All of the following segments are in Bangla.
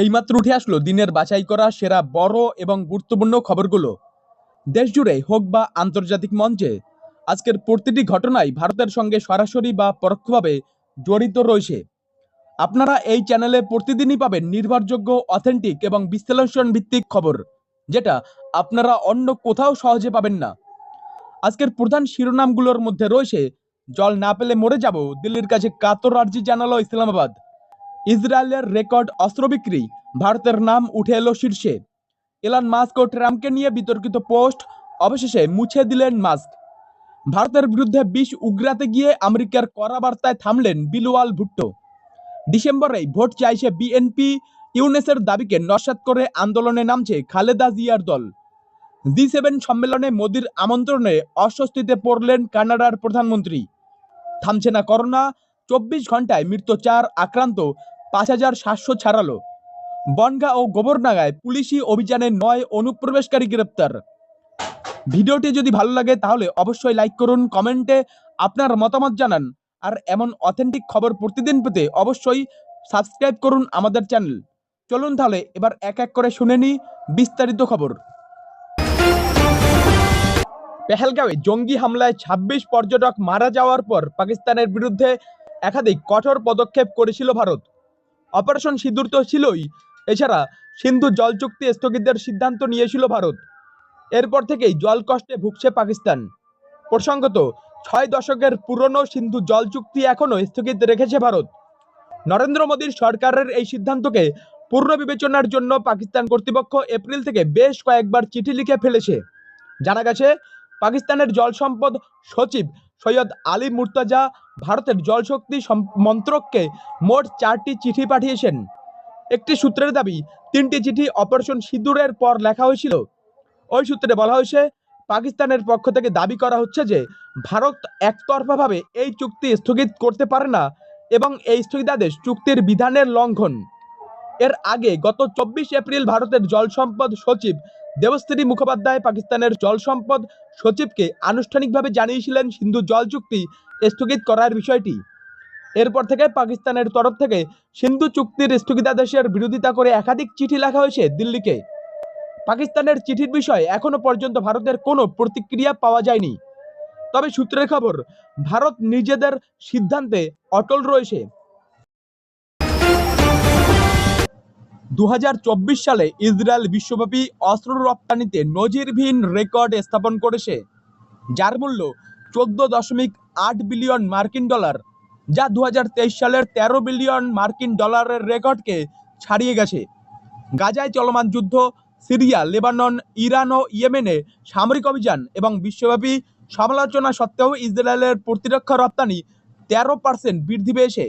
এইমাত্র উঠে আসলো দিনের বাছাই করা সেরা বড় এবং গুরুত্বপূর্ণ খবরগুলো। দেশ জুড়ে হোক বা আন্তর্জাতিক মঞ্চে, আজকের প্রতিটি ঘটনাই ভারতের সঙ্গে সরাসরি বা পরোক্ষভাবে জড়িত রয়েছে। আপনারা এই চ্যানেলে প্রতিদিনই পাবেন নির্ভরযোগ্য, অথেন্টিক এবং বিশ্লেষণ ভিত্তিক খবর, যেটা আপনারা অন্য কোথাও সহজে পাবেন না। আজকের প্রধান শিরোনামগুলোর মধ্যে রয়েছে, জল না পেলে মরে যাব, দিল্লির কাছে কাতর আর্জি জানালো ইসলামাবাদ। ইসরায়েলের রেকর্ড অস্ত্র বিক্রি, ভারতের নাম উঠে এলো শীর্ষে। এলান মাস্ক ও ট্রাম্পকে নিয়ে বিতর্কিত পোস্ট, অবশেষে মুছে দিলেন মাস্ক। ভারতের বিরুদ্ধে বিষ উগরাতে গিয়ে আমেরিকার কড়া বার্তায় থামলেন বিলওয়াল ভুট্টো। ডিসেম্বরেই ভোট চাইছে বিএনপি, ইউনেসের দাবিকে নস্যাৎ করে আন্দোলনে নামছে খালেদা জিয়ার দল। জি সেভেন সম্মেলনে মোদির আমন্ত্রণে অস্বস্তিতে পড়লেন কানাডার প্রধানমন্ত্রী। থামছে না করোনা, চব্বিশ ঘন্টায় মৃত্যু চার আক্রান্ত পাঁচ হাজার সাতশো ছাড়ালো। বনগা ও গোবরনাগায় পুলিশি অভিযানে নয় অনুপ্রবেশকারী গ্রেপ্তার। ভিডিওটি যদি ভালো লাগে, তাহলে অবশ্যই লাইক করুন, কমেন্টে আপনার মতামত জানান। আর এমন অথেন্টিক খবর প্রতিদিন পেতে অবশ্যই সাবস্ক্রাইব করুন আমাদের চ্যানেল। চলুন তাহলে এবার এক এক করে শুনে নিই বিস্তারিত খবর। পেহেলগাঁওয়ে জঙ্গি হামলায় ২৬ পর্যটক মারা যাওয়ার পর পাকিস্তানের বিরুদ্ধে একাধিক কঠোর পদক্ষেপ করেছিল ভারত। অপারেশন সিঁদুর তো ছিলই। এছাড়া সিন্ধু জল চুক্তি স্থগিতের সিদ্ধান্ত নিয়েছিল ভারত। এরপর থেকেই জল কষ্টে ভুগছে পাকিস্তান। প্রসঙ্গত, ছয় দশকের পুরনো সিন্ধু জল চুক্তি এখনও স্থগিত রেখেছে ভারত। নরেন্দ্র মোদীর সরকারের এই সিদ্ধান্তকে পূর্ণ বিবেচনার জন্য পাকিস্তান কর্তৃপক্ষ এপ্রিল থেকে বেশ কয়েকবার চিঠি লিখে ফেলেছে। জানা গেছে, পাকিস্তানের জল সম্পদ সচিব সৈয়দ আলী মুর্তাজা ভারতের জলশক্তি মন্ত্রককে মোট চারটি চিঠি পাঠিয়েছেন। একটি সূত্রের দাবি, তিনটি চিঠি অপারেশন সিঁদুরের পর লেখা হয়েছিল। ওই সূত্রে বলা হয়েছে, পাকিস্তানের পক্ষ থেকে দাবি করা হচ্ছে যে, ভারত একতরফাভাবে এই চুক্তি স্থগিত করতে পারে না এবং এই স্থগিতাদেশ চুক্তির বিধানের লঙ্ঘন। এর আগে গত চব্বিশ এপ্রিল ভারতের জল সম্পদ সচিব দেবশ্রী মুখোপাধ্যায় পাকিস্তানের জল সম্পদ সচিবকে আনুষ্ঠানিকভাবে জানিয়েছিলেন সিন্ধু জল চুক্তি স্থগিত করার বিষয়টি। এরপর থেকে পাকিস্তানের তরফ থেকে সিন্ধু চুক্তির স্থগিতাদেশের বিরোধিতা করে একাধিক চিঠি লেখা হয়েছে দিল্লিকে। পাকিস্তানের চিঠির বিষয়ে এখনও পর্যন্ত ভারতের কোনো প্রতিক্রিয়া পাওয়া যায়নি। তবে সূত্রের খবর, ভারত নিজেদের সিদ্ধান্তে অটল রয়েছে। দু হাজার চব্বিশ সালে ইসরায়েল বিশ্বব্যাপী অস্ত্র রপ্তানিতে নজিরবিহীন রেকর্ড স্থাপন করেছে, যার মূল্য চোদ্দ দশমিক আট বিলিয়ন মার্কিন ডলার, যা দু হাজার তেইশ সালের তেরো বিলিয়ন মার্কিন ডলারের রেকর্ডকে ছাড়িয়ে গেছে। গাজায় চলমান যুদ্ধ, সিরিয়া, লেবানন, ইরান ও ইয়েমেনে সামরিক অভিযান এবং বিশ্বব্যাপী সমালোচনা সত্ত্বেও ইসরায়েলের প্রতিরক্ষা রপ্তানি তেরো পার্সেন্ট বৃদ্ধি পেয়েছে।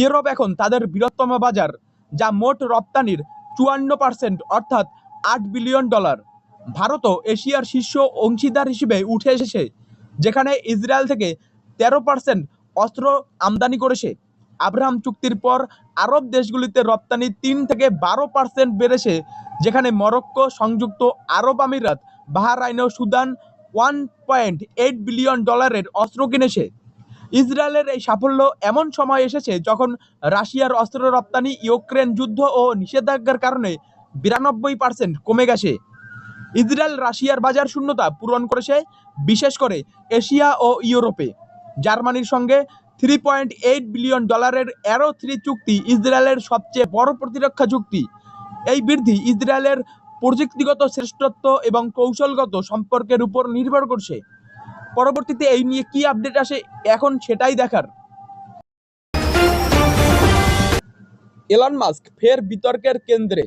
ইউরোপ এখন তাদের বৃহত্তম বাজার। যা মোট রপ্তানির চুয়ান্ন পার্সেন্ট অর্থাৎ আট বিলিয়ন ডলার। ভারতও এশিয়ার শীর্ষ অংশীদার হিসেবে উঠে এসেছে, যেখানে ইসরায়েল থেকে তেরো পার্সেন্ট অস্ত্র আমদানি করেছে। আব্রাহাম চুক্তির পর আরব দেশগুলিতে রপ্তানি তিন থেকে বারো পার্সেন্ট বেড়েছে, যেখানে মরক্কো সংযুক্ত আরব আমিরাত, Bahrain Sudan one point eight billion ডলারের অস্ত্র কিনেছে। ইসরায়েলের এই সাফল্য এমন সময় এসেছে যখন রাশিয়ার অস্ত্র রপ্তানি, ইউক্রেন যুদ্ধ ও নিষেধাজ্ঞার কারণে বিরানব্বই পার্সেন্ট কমে গেছে। ইসরায়েল রাশিয়ার বাজার শূন্যতা পূরণ করেছে, বিশেষ করে এশিয়া ও ইউরোপে। জার্মানির সঙ্গে থ্রি পয়েন্ট এইট বিলিয়ন ডলারের অ্যারো থ্রি চুক্তি ইসরায়েলের সবচেয়ে বড় প্রতিরক্ষা চুক্তি। এই বৃদ্ধি ইসরায়েলের প্রযুক্তিগত শ্রেষ্ঠত্ব এবং কৌশলগত সম্পর্কের উপর নির্ভর করছে। পরবর্তীতে এই নিয়ে কি আপডেট আসে, এখন সেটাই দেখার। এলন মাস্ক ফের বিতর্কের কেন্দ্রে।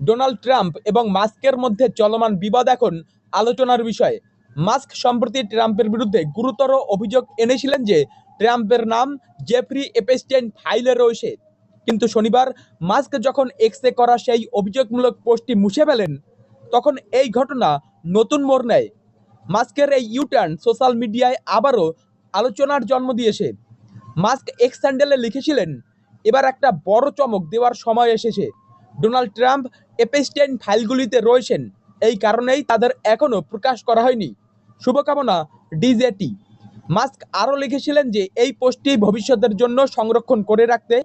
ডোনাল্ড ট্রাম্প এবং মাস্কের মধ্যে চলমান বিবাদ এখন আলোচনার বিষয়। মাস্ক সম্প্রতি ট্রাম্পের বিরুদ্ধে গুরুতর অভিযোগ এনেছিলেন যে, ট্রাম্পের নাম জেফ্রি এপেস্টেন ফাইলে রয়েছে। কিন্তু শনিবার মাস্ক যখন এক্সে করা সেই অভিযোগমূলক পোস্টটি মুছে ফেলেন, তখন এই ঘটনা নতুন মোড় নেয়। মাস্কের এই ইউটার্ন সোশ্যাল মিডিয়ায় আবারও আলোচনার জন্ম দিয়েছে। মাস্ক এক্স স্যান্ডেলে লিখেছিলেন, এবার একটা বড় চমক দেওয়ার সময় এসেছে। ডোনাল্ড ট্রাম্প এপেস্টেন ফাইলগুলিতে রয়েছেন, এই কারণেই তাদের এখনও প্রকাশ করা হয়নি। শুভকামনা ডিজেটি মাস্ক আরও লিখেছিলেন যে, এই পোস্টটি ভবিষ্যতের জন্য সংরক্ষণ করে রাখতে,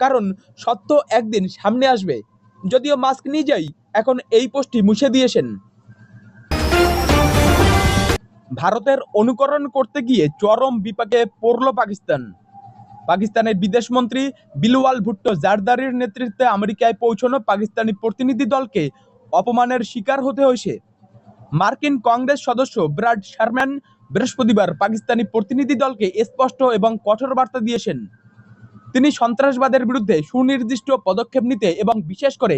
কারণ সত্য একদিন সামনে আসবে। যদিও মাস্ক নিজেই এখন এই পোস্টটি মুছে দিয়েছেন। ভারতের অনুকরণ করতে গিয়ে চরম বিপাকে পড়ল পাকিস্তান। পাকিস্তানের বিদেশমন্ত্রী বিলওয়াল ভুট্টো জারদারির নেতৃত্বে আমেরিকায় পৌঁছানো পাকিস্তানি প্রতিনিধি দলকে অপমানের শিকার হতে হয়েছে। মার্কিন কংগ্রেস সদস্য ব্রাড শারম্যান বৃহস্পতিবার পাকিস্তানি প্রতিনিধি দলকে স্পষ্ট এবং কঠোর বার্তা দিয়েছেন। তিনি সন্ত্রাসবাদের বিরুদ্ধে সুনির্দিষ্ট পদক্ষেপ নিতে এবং বিশেষ করে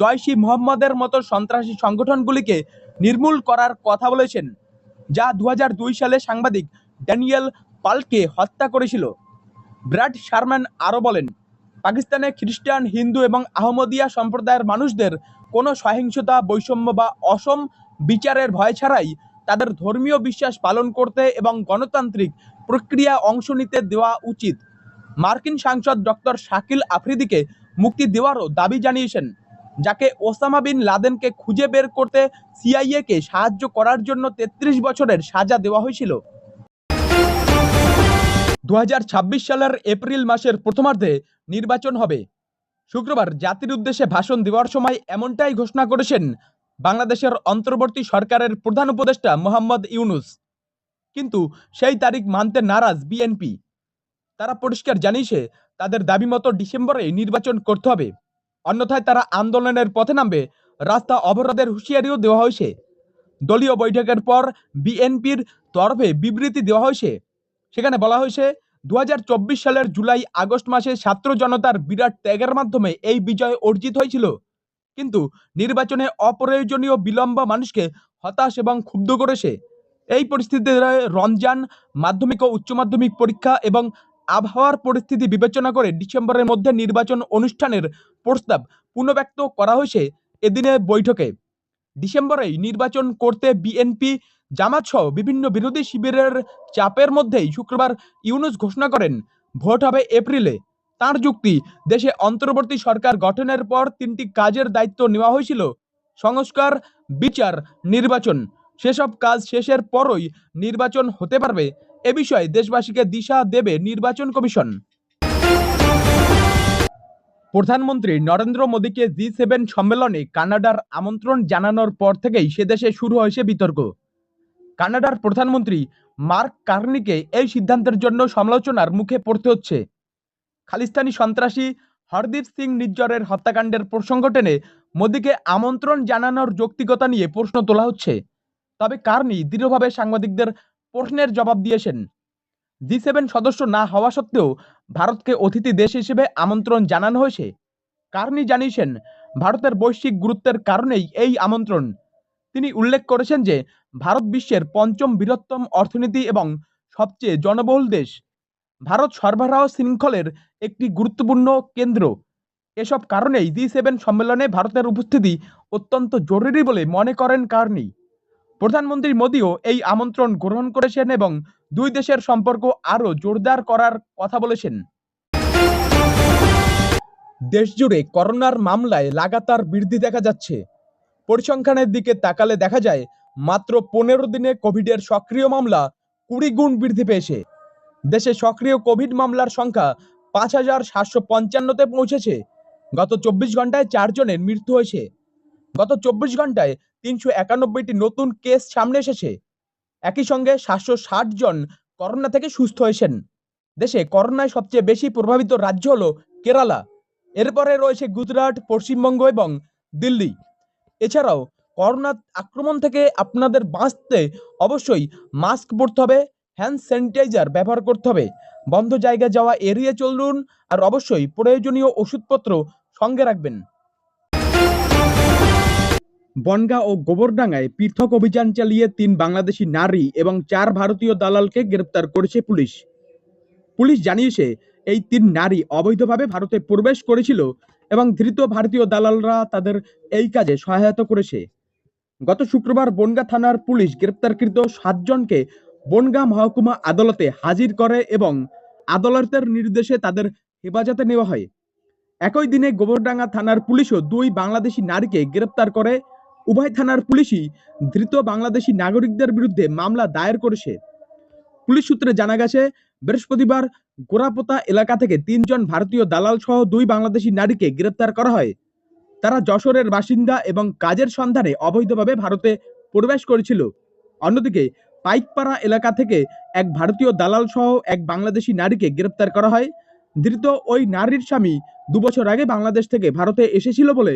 জয়শি মোহাম্মদের মতো সন্ত্রাসী সংগঠনগুলিকে নির্মূল করার কথা বলেছেন। যা দু হাজার দুই সালে সাংবাদিক ড্যানিয়েল পালকে হত্যা করেছিল। ব্র্যাড শারম্যান আরও বলেন, পাকিস্তানে খ্রিস্টান, হিন্দু এবং আহমদিয়া সম্প্রদায়ের মানুষদের কোনো সহিংসতা, বৈষম্য বা অসম বিচারের ভয় ছাড়াই তাদের ধর্মীয় বিশ্বাস পালন করতে এবং গণতান্ত্রিক প্রক্রিয়া অংশ নিতে দেওয়া উচিত। মার্কিন সাংসদ ডক্টর শাকিল আফ্রিদিকে মুক্তি দেওয়ারও দাবি জানিয়েছেন। যাকে ওসামা বিন লাদেনকে খুঁজে বের করতে সিআইএকে সাহায্য করার জন্য তেত্রিশ বছরের সাজা দেওয়া হয়েছিল। দু হাজার ছাব্বিশ সালের এপ্রিল মাসের প্রথমার্ধে নির্বাচন হবে। শুক্রবার জাতির উদ্দেশ্যে ভাষণ দেওয়ার সময় এমনটাই ঘোষণা করেছেন বাংলাদেশের অন্তর্বর্তী সরকারের প্রধান উপদেষ্টা মোহাম্মদ ইউনুস। কিন্তু সেই তারিখ মানতে নারাজ বিএনপি। তারা পরিষ্কার জানিয়েছে, তাদের দাবি মতো ডিসেম্বরে নির্বাচন করতে হবে। অন্যথায় তারা আন্দোলনের পথে নামবে। রাস্তা অবরোধের হুঁশিয়ারিও দেওয়া হয়েছে। দলীয় বৈঠকের পর বিএনপির তরফে বিবৃতি দেওয়া হয়েছে। সেখানে বলা হয়েছে দু হাজার চব্বিশ সালের জুলাই আগস্ট মাসে ছাত্র জনতার বিরাট ত্যাগের মাধ্যমে এই বিজয় অর্জিত হয়েছিল। কিন্তু নির্বাচনে অপ্রয়োজনীয় বিলম্ব মানুষকে হতাশ এবং ক্ষুব্ধ করেছে। এই পরিস্থিতিতে রমজান, মাধ্যমিক ও উচ্চ মাধ্যমিক পরীক্ষা এবং আবহাওয়ার পরিস্থিতি বিবেচনা করে ডিসেম্বরের মধ্যে নির্বাচন অনুষ্ঠানের প্রস্তাব পুনর্ব্যক্ত করা হয়েছে এদিনে বৈঠকে। ডিসেম্বরেই নির্বাচন করতে বিএনপি, জামাত সহ বিভিন্ন বিরোধী শিবিরের চাপের মধ্যেই শুক্রবার ইউনুস ঘোষণা করেন, ভোট হবে এপ্রিলে। তার যুক্তি, দেশে অন্তর্বর্তী সরকার গঠনের পর তিনটি কাজের দায়িত্ব নেওয়া হয়েছিল, সংস্কার, বিচার, নির্বাচন। সেসব কাজ শেষের পরই নির্বাচন হতে পারবে, এ বিষয়ে দেশবাসীকে দিশা দেবে নির্বাচন কমিশন। প্রধানমন্ত্রী নরেন্দ্র মোদীকে জি সেভেন সম্মেলনে কানাডার আমন্ত্রণ জানানোর পর থেকেই সে দেশে শুরু হয়েছে বিতর্ক। কানাডার প্রধানমন্ত্রী মার্ক কার্নিকে এই সিদ্ধান্তের জন্য সমালোচনার মুখে পড়তে হচ্ছে। খালিস্তানি সন্ত্রাসী হরদীপ সিং নিজ্জরের হত্যাকাণ্ডের প্রসঙ্গ টেনে মোদীকে আমন্ত্রণ জানানোর যৌক্তিকতা নিয়ে প্রশ্ন তোলা হচ্ছে। তবে কার্নি দৃঢ়ভাবে সাংবাদিকদের প্রশ্নের জবাব দিয়েছেন। জি সেভেন সদস্য না হওয়া সত্ত্বেও ভারতকে অতিথি দেশ হিসেবে আমন্ত্রণ জানানো হয়েছে। কার্নি জানিয়েছেন, ভারতের বৈশ্বিক গুরুত্বের কারণেই এই আমন্ত্রণ। তিনি উল্লেখ করেছেন যে, ভারত বিশ্বের পঞ্চম বৃহত্তম অর্থনীতি এবং সবচেয়ে জনবহুল দেশ। ভারত সরবরাহ শৃঙ্খলের একটি গুরুত্বপূর্ণ কেন্দ্র। এসব কারণেই জি সেভেন সম্মেলনে ভারতের উপস্থিতি অত্যন্ত জরুরি বলে মনে করেন কার্নি প্রধানমন্ত্রী মোদীও এই আমন্ত্রণ গ্রহণ করেছেন এবং দুই দেশের সম্পর্ক আরও জোরদার করার কথা বলেছেন। দেশজুড়ে করোনার মামলায় লাগাতার বৃদ্ধি দেখা যাচ্ছে। পরিসংখ্যানের দিকে তাকালে দেখা যায়, মাত্র পনেরো দিনে কোভিডের সক্রিয় মামলা কুড়ি গুণ বৃদ্ধি পেয়েছে। দেশে সক্রিয় কোভিড মামলার সংখ্যা পাঁচ হাজার সাতশো পঞ্চান্নতে পৌঁছেছে। গত চব্বিশ ঘন্টায় চারজনের মৃত্যু হয়েছে। গত চব্বিশ ঘন্টায় তিনশো একানব্বইটি নতুন কেস সামনে এসেছে। একই সঙ্গে সাতশো ষাট জন করোনা থেকে সুস্থ হয়েছেন। দেশে করোনায় সবচেয়ে বেশি প্রভাবিত রাজ্য হলো কেরালা। এরপরে রয়েছে গুজরাট, পশ্চিমবঙ্গ এবং দিল্লি। এছাড়াও করোনা আক্রমণ থেকে আপনাদের বাঁচতে অবশ্যই মাস্ক পরতে হবে, হ্যান্ড স্যানিটাইজার ব্যবহার করতে হবে, বন্ধ জায়গায় যাওয়া এড়িয়ে চলুন, আর অবশ্যই প্রয়োজনীয় ওষুধপত্র সঙ্গে রাখবেন। বনগাঁ ও গোবরডাঙ্গায় পৃথক অভিযান চালিয়ে তিন বাংলাদেশি নারী এবং চার ভারতীয় দালালকে গ্রেপ্তার করেছে পুলিশ। পুলিশ জানিয়েছে, এই তিন নারী অবৈধভাবে ভারতে প্রবেশ করেছিল এবং ধৃত ভারতীয় দালালরা তাদের এই কাজে সহায়তা করেছে। গত শুক্রবার বনগাঁ থানার পুলিশ গ্রেপ্তারকৃত সাতজনকে বনগাঁ মহকুমা আদালতে হাজির করে এবং আদালতের নির্দেশে তাদের হেফাজতে নেওয়া হয়। একই দিনে গোবরডাঙ্গা থানার পুলিশও দুই বাংলাদেশি নারীকে গ্রেপ্তার করে উভয় থানার পুলিশই ধৃত বাংলাদেশি নাগরিকদের বিরুদ্ধে মামলা দায়ের করেছে। পুলিশ সূত্রে জানা গেছে, বৃহস্পতিবার গোরাপোতা এলাকা থেকে তিনজন ভারতীয় দালাল সহ দুই বাংলাদেশি নারীকে গ্রেপ্তার করা হয়। তারা যশোরের বাসিন্দা এবং কাজের সন্ধানে অবৈধভাবে ভারতে প্রবেশ করেছিল। অন্যদিকে, পাইকপাড়া এলাকা থেকে এক ভারতীয় দালাল সহ এক বাংলাদেশি নারীকে গ্রেপ্তার করা হয়। ধৃত ওই নারীর স্বামী দুবছর আগে বাংলাদেশ থেকে ভারতে এসেছিল বলে